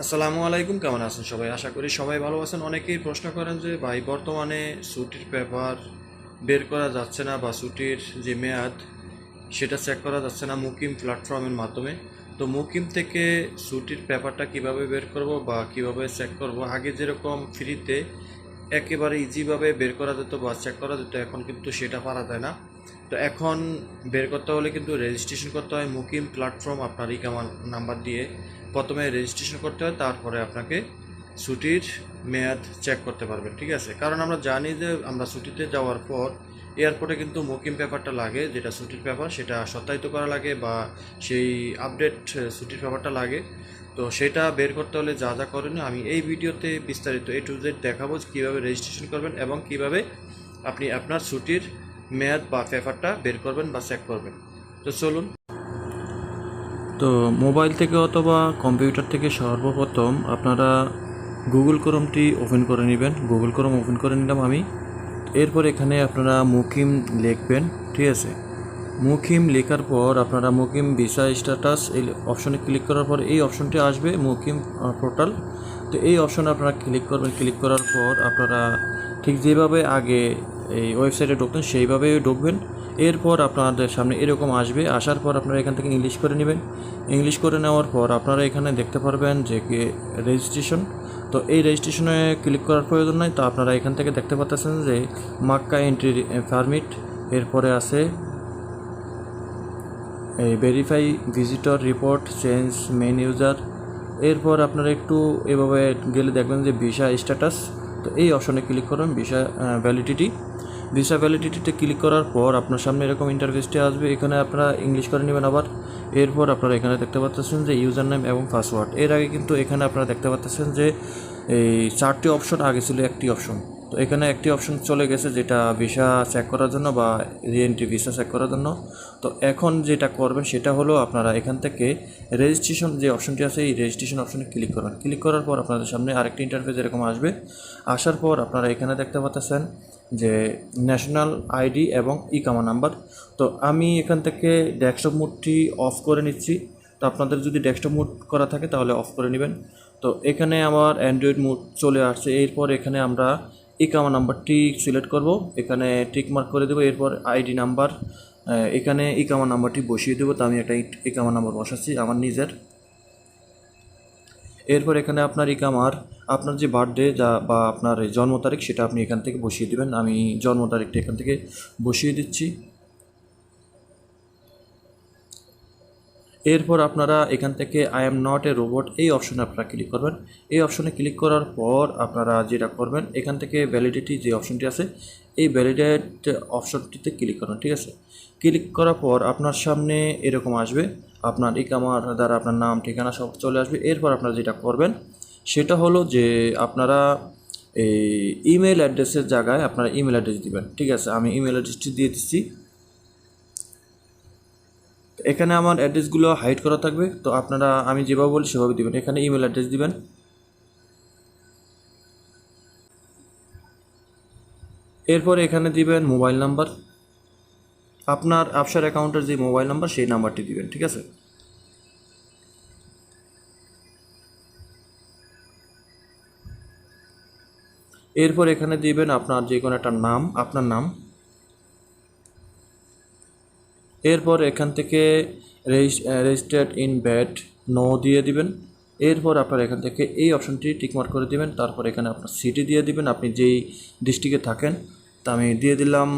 আসসালামু আলাইকুম, কেমন আছেন সবাই? আশা করি সবাই ভালো আছেন। অনেকেই প্রশ্ন করেন যে, ভাই, বর্তমানে ছুটির পেপার বের করা যাচ্ছে না বা ছুটির যে মেয়াদ, সেটা চেক করা যাচ্ছে না মুকিম প্ল্যাটফর্মের মাধ্যমে। তো মুকিম থেকে ছুটির পেপারটা কীভাবে বের করব বা কীভাবে চেক করব? আগে যেরকম ফ্রিতে একেবারে ইজিভাবে বের করা যেত বা চেক করা যেত, এখন কিন্তু সেটা পারা যায় না। তো এখন বের করতে হলে কিন্তু রেজিস্ট্রেশন করতে হয়, মুকিম প্ল্যাটফর্ম আপনার ইকামার নাম্বার দিয়ে। প্রথমে রেজিস্ট্রেশন করতে হয়, তারপরে আপনাকে ছুটির মেয়াদ চেক করতে পারবেন ঠিক আছে? কারণ আমরা জানি যে আমরা ছুটিতে যাওয়ার পর এয়ারপোর্টে কিন্তু মুকিম পেপারটা লাগে, যেটা ছুটির পেপার সেটা সত্যায়িত করা লাগে বা সেই আপডেট ছুটির পেপারটা লাগে। তো সেটা বের করতে হলে যা যা করেন আমি এই ভিডিওতে বিস্তারিত এ টু জেড দেখাবো কীভাবে রেজিস্ট্রেশন করবেন এবং কীভাবে আপনি আপনার ছুটির মেয়াদ বা পেপারটা বের করবেন বা চেক করবেন। তো চলুন। তো মোবাইল থেকে অথবা কম্পিউটার থেকে সর্বপ্রথম আপনারা গুগল ক্রোমটি ওপেন করে নেবেন। গুগল ক্রোম ওপেন করে নিলাম আমি। এরপর এখানে আপনারা মুকিম লিখবেন, ঠিক আছে? মুকিম লেখার পর আপনারা মুকিম ভিসা স্ট্যাটাস এই অপশনে ক্লিক করার পর এই অপশনটি আসবে মুকিম পোর্টাল। তো এই অপশনে আপনারা ক্লিক করবেন। ক্লিক করার পর আপনারা ঠিক যেভাবে আগে এই ওয়েবসাইটে ঢুকতেন সেইভাবে ঢুকবেন। এরপর আপনাদের সামনে এরকম আসবে। আসার পর আপনারা এখান থেকে ইংলিশ করে নেবেন। ইংলিশ করে নেওয়ার পর আপনারা এখানে দেখতে পারবেন যে কি রেজিস্ট্রেশন তো এই রেজিস্ট্রেশনে ক্লিক করার প্রয়োজন নাই। তো আপনারা এখান থেকে দেখতে পাচ্ছেন যে মাক্কা এন্ট্রি পারমিট এরপরে আছে এই verify visitor report change main user এরপর আপনারা একটু এভাবে গেলে দেখবেন যে ভিসা স্ট্যাটাস তো এই অপশনে ক্লিক করুন ভিসা ভ্যালিডিটি ভিসা ভ্যালিডিটিতে ক্লিক করার পর আপনার সামনে এরকম ইন্টারফেসটি আসবে। এখানে আপনারা ইংলিশ করে নেবেন আবার। এরপর আপনারা এখানে দেখতে পাচ্ছেন যে ইউজার নেম এবং পাসওয়ার্ড এর আগে কিন্তু এখানে আপনারা দেখতে পাচ্ছেন যে এই চারটি অপশন আগে ছিল একটি অপশন তো এখানে একটি অপশন চলে গেছে যেটা ভিসা চেক করার জন্য বা রিএন্ট্রি ভিসা চেক করার জন্য। তো এখন যেটা করবেন সেটা হলো আপনারা এখান থেকে রেজিস্ট্রেশন যে অপশনটি আছে, এই রেজিস্ট্রেশন অপশনে ক্লিক করবেন। ক্লিক করার পর আপনাদের সামনে আরেকটি ইন্টারফেস এরকম আসবে। আসার পর আপনারা এখানে দেখতে পাচ্ছেন যে ন্যাশনাল আইডি এবং ইকামা নাম্বার তো আমি এখান থেকে ডেস্কটপ মোডটি অফ করে নিচ্ছি। তো আপনাদের যদি ডেস্কটপ মোড করা থাকে তাহলে অফ করে নেবেন। তো এখানে আমার অ্যান্ড্রয়েড মোড চলে আসছে। এরপর এখানে আমরা ইকামা নাম্বারটি সিলেক্ট করব, এখানে টিক মার্ক করে দেবো, এরপর আইডি নাম্বার এখানে ইকামা নাম্বারটি বসিয়ে দেবো, তো আমি একটা ইকামা নাম্বার বসাচ্ছি, আমার নিজের। এরপর এখানে আপনার ইকামার আপনার যে বার্থডে যা বা আপনার জন্ম তারিখ, সেটা আপনি এখান থেকে বসিয়ে দেবেন, আমি জন্ম তারিখটা এখান থেকে বসিয়ে দিচ্ছি। এরপর আপনারা এখান থেকে I am not a robot এই অপশনে আপনারা ক্লিক করবেন। এই অপশনে ক্লিক করার পর আপনারা যেটা করবেন, এখান থেকে ভ্যালিডিটি যে অপশনটি আছে, এই ভ্যালিডেট অপশনটিতে ক্লিক করুন, ঠিক আছে? ক্লিক করার পর আপনার সামনে এরকম আসবে, আপনার ইকামার দ্বারা আপনার নাম, ঠিকানা সব চলে আসবে। এরপর আপনারা যেটা করবেন, সেটা হলো যে আপনারা এই ইমেল অ্যাড্রেসের জায়গায় আপনারা ইমেল অ্যাড্রেস দিবেন, ঠিক আছে? আমি ইমেল অ্যাড্রেসটি দিয়ে দিচ্ছি। এখানে আমার অ্যাড্রেসগুলো হাইড করা থাকবে। তো আপনারা আমি যেভাবে বলি সেভাবে দিবেন। এখানে ইমেল অ্যাড্রেস দিবেন। এরপর এখানে দিবেন মোবাইল নাম্বার। আপনার আফসার অ্যাকাউন্টের যে মোবাইল নাম্বার, সেই নাম্বারটি দিবেন, ঠিক আছে? এরপর এখানে দিবেন আপনার যে কোনো একটা নাম, আপনার নাম। এরপর এখান থেকে রেজিস্টার্ড ইন ব্যাড নো দিয়ে দিবেন। এরপর আপনার এখান থেকে এই অপশনটি টিকমার্ক করে দিবেন। তারপর এখানে আপনার সিটি দিয়ে দিবেন। আপনি যেই ডিস্ট্রিক্টে থাকেন, তা আমি দিয়ে দিলাম।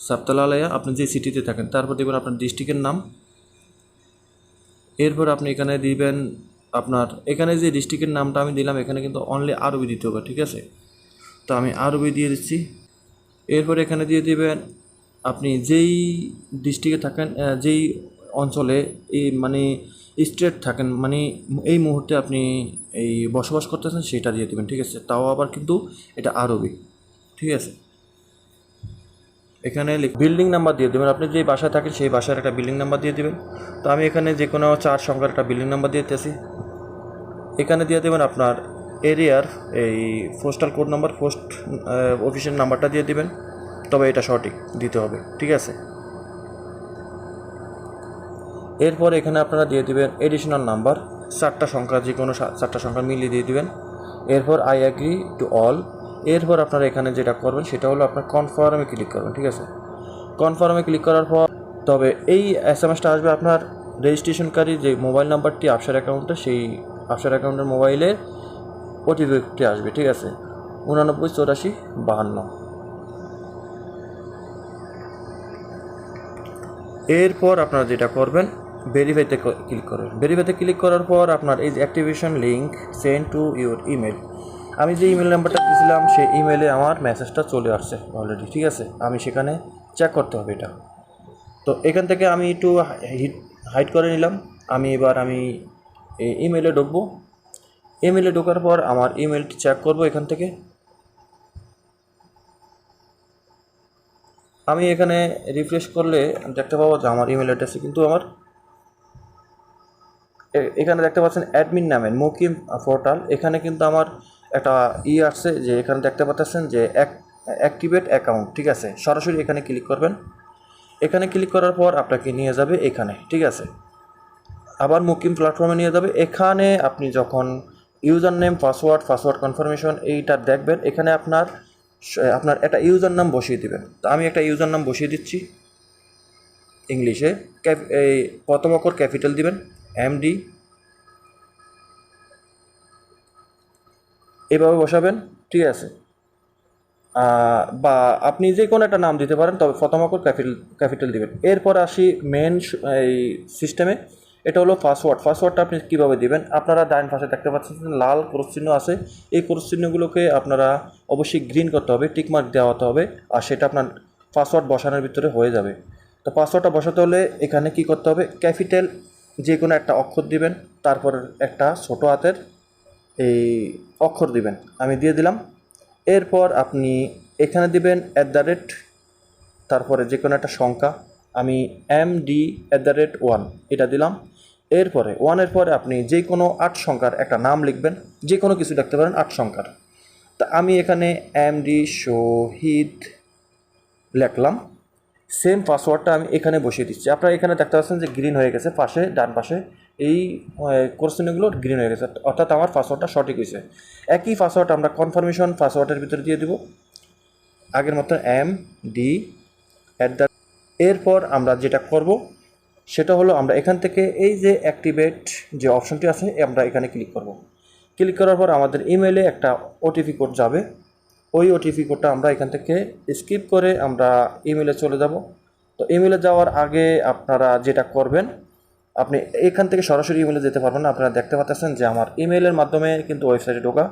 সাপ্তালালয়া, আপনি যে সিটিতে থাকেন, তারপর দেবেন আপনার ডিস্ট্রিক্টের নাম। এরপর আপনি এখানে দিবেন আপনার, এখানে যে ডিস্ট্রিক্টের নামটা আমি দিলাম, এখানে কিন্তু অনলি আরবি দিতে হবে ঠিক আছে? তো আমি আরবি দিয়ে দিচ্ছি। এরপর এখানে দিয়ে দিবেন, আপনি যেই ডিস্ট্রিক্টে থাকেন যেই অঞ্চলে এই মানে স্টেট থাকেন মানে এই মুহূর্তে আপনি এই বসবাস করতেছেন সেটা দিয়ে দেবেন, ঠিক আছে? তাও আবার কিন্তু এটা আরবি, ঠিক আছে? এখানে বিল্ডিং নাম্বার দিয়ে দেবেন, আপনি যে বাসায় থাকেন সেই বাসার একটা বিল্ডিং নাম্বার দিয়ে দেবেন। তো আমি এখানে যে কোনো চার সংখ্যার একটা বিল্ডিং নাম্বার দিয়ে দিতেছি। এখানে দিয়ে দেবেন আপনার এরিয়ার এই পোস্টাল কোড নাম্বার পোস্ট অফিসের নাম্বারটা দিয়ে দিবেন। তবে এটা সঠিক, দিতে হবে, ঠিক আছে? এরপর এখানে আপনারা দিয়ে দিবেন এডিশনাল নাম্বার চারটা সংখ্যা, যে কোনো চারটা সংখ্যা মিলিয়ে দিয়ে দিবেন। এরপর আই অ্যাগ্রি টু অল এরপর আপনারা এখানে যেটা করবেন সেটা হলো আপনার কনফার্মে ক্লিক করবেন, ঠিক আছে? কনফার্মে ক্লিক করার পর, তবে এই এস এম এসটা আসবে আপনার রেজিস্ট্রেশনকারী যে মোবাইল নাম্বারটি আপসার অ্যাকাউন্টে সেই আপসার অ্যাকাউন্টের মোবাইলে ওটিপিটি আসবে, ঠিক আছে? উনানব্বই, চৌরাশি, বাহান্ন। এরপর আপনারা যেটা করবেন ভেরিফাইতে ক্লিক করবেন। ভেরিফাইতে ক্লিক করার পর আপনার এই যে activation link send to your email আমি যে ইমেল নাম্বারটা দিয়েছিলাম, সেই ইমেলে আমার মেসেজটা চলে আসছে অলরেডি ঠিক আছে? আমি সেখানে চেক করতে হবে এটা। তো এখান থেকে আমি একটু হাইড করে নিলাম। আমি এবার আমি ইমেলে ঢুকবো। ইমেলে ঢোকার পর আমার ইমেলটি চেক করব এখান থেকে। আমি এখানে রিফ্রেশ করলে দেখতে পাবো যে আমার ইমেল অ্যাড্রেসে কিন্তু আমার এখানে দেখতে পাচ্ছেন অ্যাডমিন নামের মুকিম পোর্টাল এখানে কিন্তু আমার একটা ই আসছে যে এখানে দেখতে পাচ্ছেন যে অ্যাক্টিভেট অ্যাকাউন্ট ঠিক আছে? সরাসরি এখানে ক্লিক করবেন। এখানে ক্লিক করার পর আপনাকে নিয়ে যাবে এখানে, ঠিক আছে? আবার মুকিম প্ল্যাটফর্মে নিয়ে যাবে। এখানে আপনি যখন user name password password confirmation এইটা দেখবেন। এখানে আপনার আপনার একটা ইউজার নাম বসিয়ে দিবেন। তো আমি একটা ইউজার নাম বসিয়ে দিচ্ছি ইংলিশে। এই প্রথম অক্ষর ক্যাপিটাল দিবেন, এমডি। এভাবে বসাবেন, ঠিক আছে। বা আপনি যে কোনো একটা নাম দিতে পারেন, তবে প্রথম অক্ষর ক্যাপিটাল ক্যাপিটাল দিবেন। এরপর আসি মেন এই সিস্টেমে এটা হলো পাসওয়ার্ড পাসওয়ার্ডটা আপনি কীভাবে দিবেন? আপনারা ডাইন পাশে দেখতে পাচ্ছেন লাল ক্রস চিহ্ন আছে। এই ক্রস চিহ্নগুলোকে আপনারা অবশ্যই গ্রিন করতে হবে টিক মার্ক দেওয়া হতে হবে, আর সেটা আপনার পাসওয়ার্ড বসানোর ভিতরে হয়ে যাবে। তো পাসওয়ার্ডটা বসাতে হলে এখানে কি করতে হবে? ক্যাপিটাল যে কোনো একটা অক্ষর দিবেন, তারপর একটা ছোটো হাতের এই অক্ষর দিবেন। আমি দিয়ে দিলাম। এরপর আপনি এখানে দিবেন অ্যাট দ্য রেট তারপরে যে কোনো একটা সংখ্যা। আমি M D at the rate one এটা দিলাম। এরপরে ওয়ানের পরে আপনি যে কোনো আট সংখ্যার একটা নাম লিখবেন যে কোনো কিছু লিখতে পারেন আট সংখ্যার। তা আমি এখানে এম ডি শহীদ লিখলাম। সেম পাসওয়ার্ডটা আমি এখানে বসিয়ে দিচ্ছি। আপনারা এখানে দেখতে পাচ্ছেন যে গ্রিন হয়ে গেছে পাশে, ডান পাশে। এই কোর্সিনগুলো গ্রিন হয়ে গেছে। অর্থাৎ আমার পাসওয়ার্ডটা সঠিক হয়েছে। একই পাসওয়ার্ড আমরা কনফার্মেশন পাসওয়ার্ডের ভিতরে দিয়ে দিব। আগের মতো এম ডি অ্যাট দ্য এরপর আমরা যেটা করব সেটা হলো আমরা এখান থেকে এই যে অ্যাক্টিভেট যে অপশনটি আছে আমরা এখানে ক্লিক করব। ক্লিক করার পর আমাদের ইমেলে একটা ওটিপি কোড যাবে। ওই ওটিপি কোডটা আমরা এখান থেকে স্কিপ করে আমরা ইমেলে চলে যাব। তো ইমেলে যাওয়ার আগে আপনারা যেটা করবেন, আপনি এখান থেকে সরাসরি ইমেলে যেতে পারবেন আপনারা দেখতে পাচ্ছেন যে আমার ইমেলের মাধ্যমে কিন্তু ওয়েবসাইটে ঢোকা।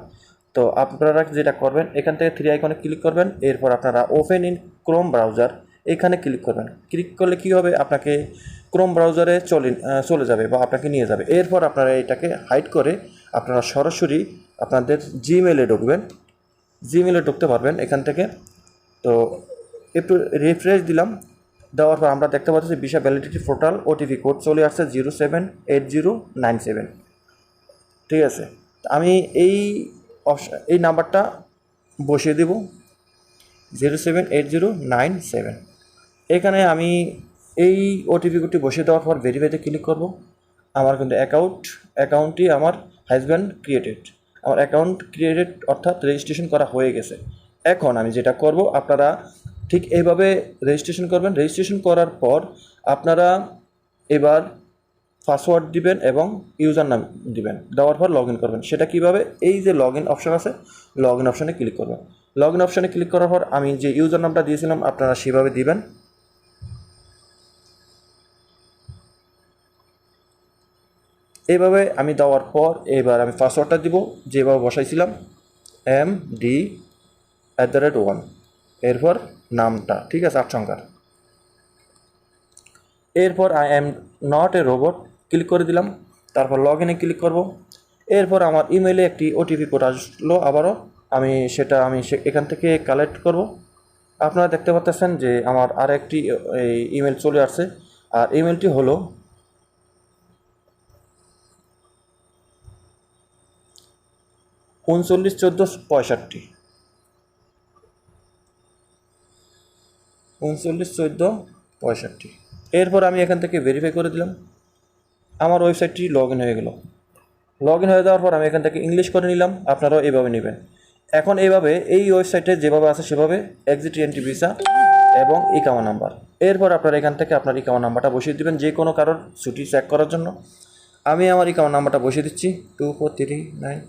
তো আপনারা যেটা করবেন, এখান থেকে থ্রি আইকনে ক্লিক করবেন। এরপর আপনারা ওপেন ইন ক্রোম ব্রাউজার এখানে ক্লিক করবেন। ক্লিক করলে কি হবে? আপনাকে ক্রোম ব্রাউজারে চলে চলে যাবে বা আপনাকে নিয়ে যাবে। এরপর আপনারা এটাকে হাইড করে আপনারা সরাসরি আপনাদের জিমেলে ঢুকবেন। জিমেলে ঢুকতে পারবেন এখান থেকে। তো একটু রিফ্রেশ দিলাম। দেওয়ার পর আমরা দেখতে পাচ্ছি বিশা ভ্যালিডিটি পোর্টাল ওটিপি কোড চলে আসছে zero seven eight zero nine seven ঠিক আছে? আমি এই এই নাম্বারটা বসিয়ে দেব। Zero seven eight zero nine seven এখানে আমি এই ওটিপি বসিয়ে দেওয়ার পর ভেরিফাইতে ক্লিক করব। আমার কিন্তু অ্যাকাউন্ট অ্যাকাউন্টটি আমার হাজব্যান্ড ক্রিয়েটেড আমার অ্যাকাউন্ট ক্রিয়েটেড অর্থাৎ রেজিস্ট্রেশন করা হয়ে গেছে। এখন আমি যেটা করব, আপনারা ঠিক এইভাবে রেজিস্ট্রেশন করবেন। রেজিস্ট্রেশন করার পর আপনারা এবার পাসওয়ার্ড দিবেন এবং ইউজার নাম দিবেন। দেওয়ার পর লগ করবেন। সেটা কীভাবে? এই যে লগ ইন অপশন আছে লগ ইন অপশনে ক্লিক করবেন। লগ ইন অপশনে ক্লিক করার পর আমি যে ইউজার নামটা দিয়েছিলাম, আপনারা সেভাবে দিবেন। এইভাবে আমি দেওয়ার পর এবার আমি পাসওয়ার্ডটা দিব, যেভাবে বসাইছিলাম M D at the rate one এরপর নামটা, ঠিক আছে, আট সংখ্যার। এরপর I am not a robot click করে দিলাম, তারপর লগ ইনে ক্লিক করব। এরপর আমার ইমেলে একটি ওটিপি কোড আসলো আবারও, আমি সেটা আমি এখান থেকে কালেক্ট করব। আপনারা দেখতে পাচ্ছেন যে আমার আর একটি এই ইমেল চলে আসছে, আর ইমেলটি হলো উনচল্লিশ চোদ্দ পঁয়ষট্টি। উনচল্লিশ চোদ্দ পঁয়ষট্টি। এরপর আমি এখান থেকে ভেরিফাই করে দিলাম। আমার ওয়েবসাইটটি লগ ইন হয়ে গেল। লগ ইন হয়ে যাওয়ার পর আমি এখান থেকে ইংলিশ করে নিলাম। আপনারাও এইভাবে নেবেন। এখন এইভাবে এই ওয়েবসাইটে যেভাবে আছে সেভাবে এক্সিট এন্ট্রি ভিসা এবং ইকামা নাম্বার এরপর আপনারা এখান থেকে আপনার ইকামা নাম্বারটা বসিয়ে দেবেন যে কোনো কারোর ছুটি চেক করার জন্য। আমি আমার ইকামা নাম্বারটা বসিয়ে দিচ্ছি। টু ফোর থ্রি নাইন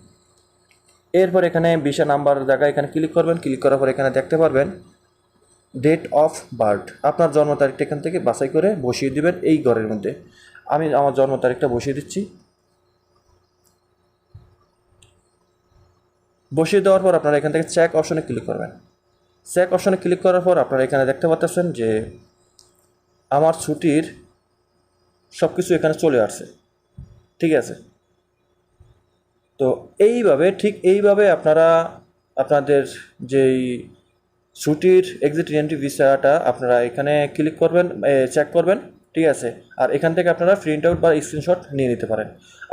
এরপর এখানে ভিসা নাম্বার জায়গায় এখানে ক্লিক করবেন ক্লিক করার পর এখানে দেখতে পারবেন ডেট অফ বার্থ আপনার জন্ম তারিখটা এখান থেকে বাছাই করে বসিয়ে দিবেন এই ঘরের মধ্যে। আমি আমার জন্ম তারিখটা বসিয়ে দিচ্ছি। বসিয়ে দেওয়ার পর আপনারা এখান থেকে চেক অপশনে ক্লিক করবেন। চেক অপশনে ক্লিক করার পর আপনারা এখানে দেখতে পাচ্ছেন যে আমার ছুটির সব কিছু এখানে চলে আসছে। ঠিক আছে? তো এইভাবে, ঠিক এইভাবে আপনারা আপনাদের যেই ছুটির এক্সিট এন্ট্রি ভিসাটা আপনারা এখানে ক্লিক করবেন চেক করবেন, ঠিক আছে? আর এখান থেকে আপনারা প্রিন্ট আউট বা স্ক্রিনশট নিয়ে নিতে পারেন।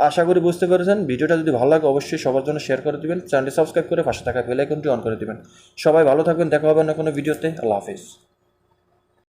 আশা করি বুঝতে পেরেছেন। ভিডিওটা যদি ভালো লাগে, অবশ্যই সবার জন্য শেয়ার করে দেবেন। চ্যানেলটি সাবস্ক্রাইব করে পাশে থাকা বেল আইকনটি অন করে দেবেন। সবাই ভালো থাকবেন। দেখা হবে না কোনো ভিডিওতে আল্লাহ হাফিজ।